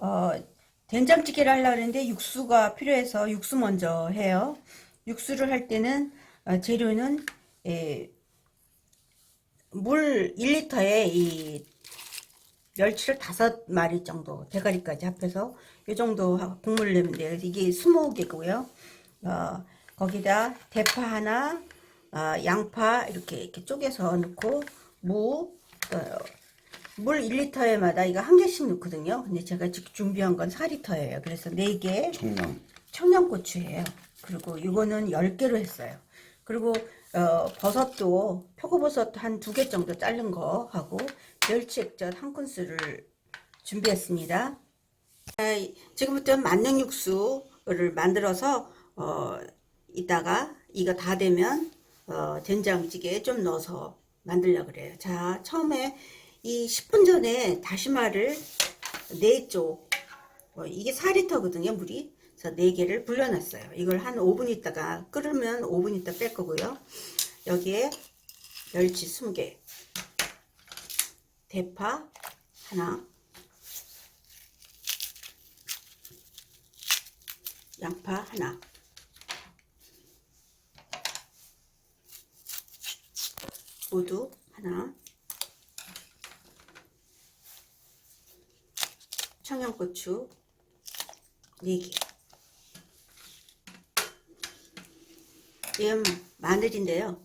어, 된장찌개를 하려고 했는데 육수가 필요해서 육수 먼저 해요. 육수를 할 때는 어, 재료는 예, 물 1리터에 이 멸치를 다섯 마리 정도 대가리까지 합해서 이 정도 하- 국물을 내면 돼요. 이게 20개고요. 어, 거기다 대파 하나, 어, 양파 이렇게 이렇게 쪼개서 넣고 무, 어, 물 1리터에마다 이거 한 개씩 넣거든요. 근데 제가 지금 준비한 건 4리터예요. 그래서 4개 청량. 청양고추예요. 그리고 이거는 10개로 했어요. 그리고 어, 버섯도 표고버섯 한 두 개 정도 자른 거 하고 멸치 액젓 한 큰술을 준비했습니다. 아, 이- 지금부터 만능 육수를 만들어서 어, 이따가 이거 다 되면 어, 된장찌개에 좀 넣어서 만들려 그래요. 자, 처음에 이 10분 전에 다시마를 4쪽 어, 이게 4리터거든요, 물이. 그래서 4개를 불려놨어요. 이걸 한 5분 있다가 끓으면 5분 있다 뺄 거고요. 여기에 멸치 20개, 대파 하나, 양파 하나, 우두 하나, 청양고추 4개. 이건 마늘인데요.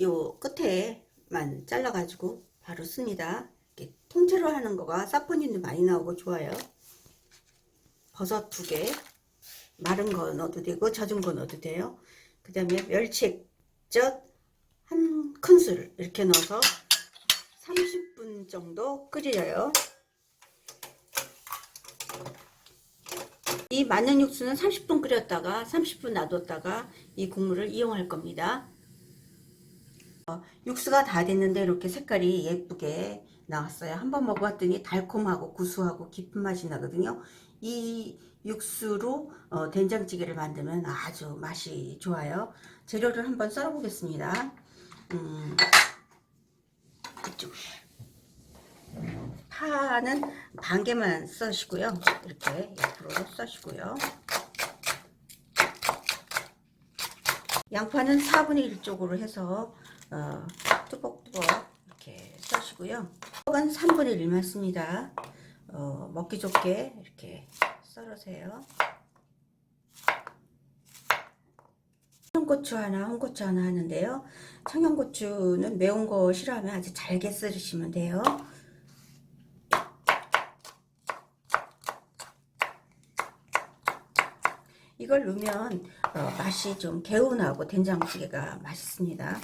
요 끝에만 잘라가지고 바로 씁니다. 이렇게 통째로 하는 거가 사포닌도 많이 나오고 좋아요. 버섯 2개. 마른 거 넣어도 되고 젖은 거 넣어도 돼요. 그 다음에 멸치 액젓 한 큰술 이렇게 넣어서 30분 정도 끓여요. 이 마늘 육수는 30분 끓였다가 30분 놔뒀다가 이 국물을 이용할 겁니다. 어, 육수가 다 됐는데 이렇게 색깔이 예쁘게 나왔어요. 한번 먹어봤더니 달콤하고 구수하고 깊은 맛이 나거든요. 이 육수로 어, 된장찌개를 만들면 아주 맛이 좋아요. 재료를 한번 썰어 보겠습니다. 음, 그쪽 파는 반 개만 써시고요. 이렇게 옆으로 써시고요. 양파는 4분의 1 쪽으로 해서 어, 뚜벅뚜벅 이렇게 써시고요. 은 3분의 1만 씁니다. 어, 먹기 좋게 이렇게 썰으세요. 청양고추 하나, 홍고추 하나 하는데요. 청양고추는 매운 거 싫어하면 아주 잘게 썰으시면 돼요. 이걸 넣으면 어, 맛이 좀 개운하고 된장찌개가 맛있습니다.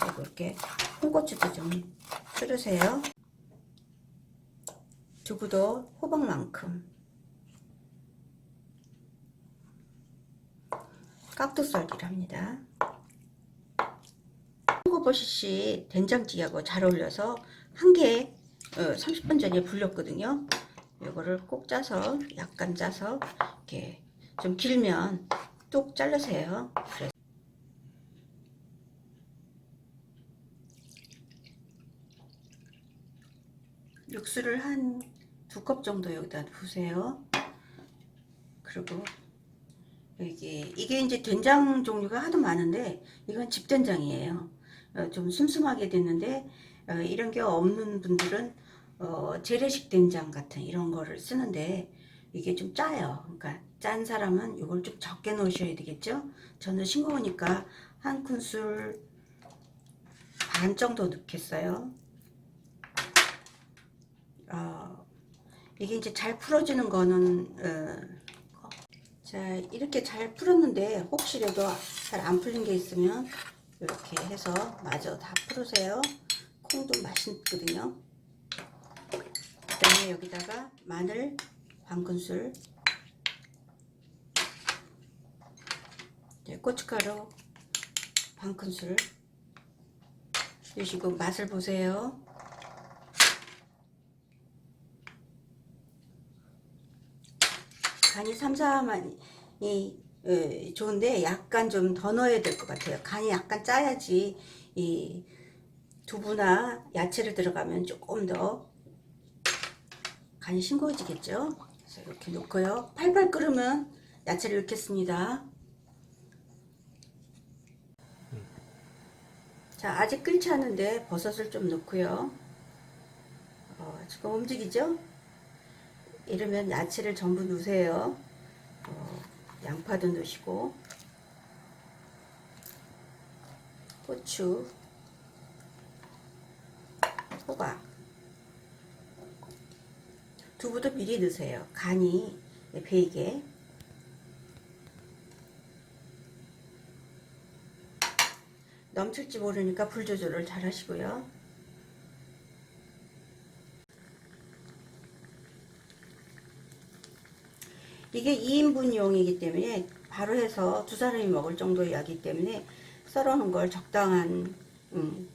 그리고 이렇게 홍고추도 좀 썰으세요. 두부도 호박만큼 깍두썰기랍니다. 홍고버섯이 된장찌개하고 잘 어울려서 한 개 30분 전에 불렸거든요. 이거를 꼭 짜서 약간 짜서 이렇게 좀 길면 뚝 자르세요. 육수를 한 두 컵 정도 여기다 부으세요. 그리고 이게 이게 이제 된장 종류가 하도 많은데 이건 집된장이에요. 어, 좀 슴슴하게 됐는데 어, 이런 게 없는 분들은 어, 재래식 된장 같은 이런 거를 쓰는데 이게 좀 짜요. 그러니까 짠 사람은 이걸 좀 적게 넣으셔야 되겠죠. 저는 싱거우니까 한 큰술 반 정도 넣겠어요. 어, 이게 이제 잘 풀어지는 거는 어, 자 이렇게 잘 풀었는데 혹시라도 잘 안 풀린 게 있으면 이렇게 해서 마저 다 풀으세요. 콩도 맛있거든요. 그 다음에 여기다가 마늘 반 큰술 네, 고춧가루 반 큰술 넣으시고 맛을 보세요. 간이 삼삼하니 어, 좋은데 약간 좀 더 넣어야 될 것 같아요. 간이 약간 짜야지 이 두부나 야채를 들어가면 조금 더 간이 싱거워지겠죠. 자, 이렇게 놓고요. 팔팔 끓으면 야채를 넣겠습니다. 자, 아직 끓지 않은데 버섯을 좀 넣고요. 어, 지금 움직이죠? 이러면 야채를 전부 넣으세요. 어, 양파도 넣으시고, 고추, 호박, 두부도 미리 넣으세요. 간이 배이게. 넘칠지 모르니까 불 조절을 잘 하시고요. 이게 2인분용이기 때문에 바로 해서 두 사람이 먹을 정도의 약이기 때문에 썰어놓은 걸 적당한 음,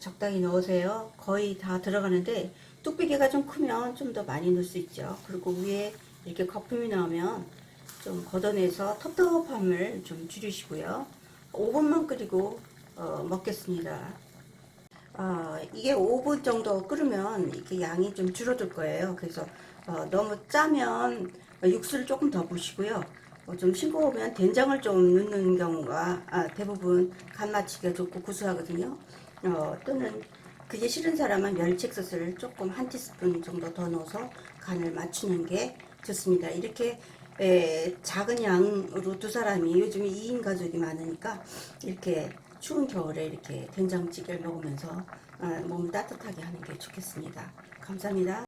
적당히 넣으세요. 거의 다 들어가는데 뚝배기가 좀 크면 좀 더 많이 넣을 수 있죠. 그리고 위에 이렇게 거품이 나오면 좀 걷어내서 텁텁함을 좀 줄이시고요. 5분만 끓이고 어, 먹겠습니다. 아, 이게 5분 정도 끓으면 이렇게 양이 좀 줄어들 거예요. 그래서 어, 너무 짜면 육수를 조금 더 부시고요. 어, 좀 싱거우면 된장을 좀 넣는 경우가 아, 대부분 간 맞추기가 좋고 구수하거든요. 어, 또는 그게 싫은 사람은 멸치액젓을 조금 한 티스푼 정도 더 넣어서 간을 맞추는 게 좋습니다. 이렇게 에, 작은 양으로 두 사람이 요즘에 2인 가족이 많으니까 이렇게 추운 겨울에 이렇게 된장찌개를 먹으면서 어, 몸을 따뜻하게 하는 게 좋겠습니다. 감사합니다.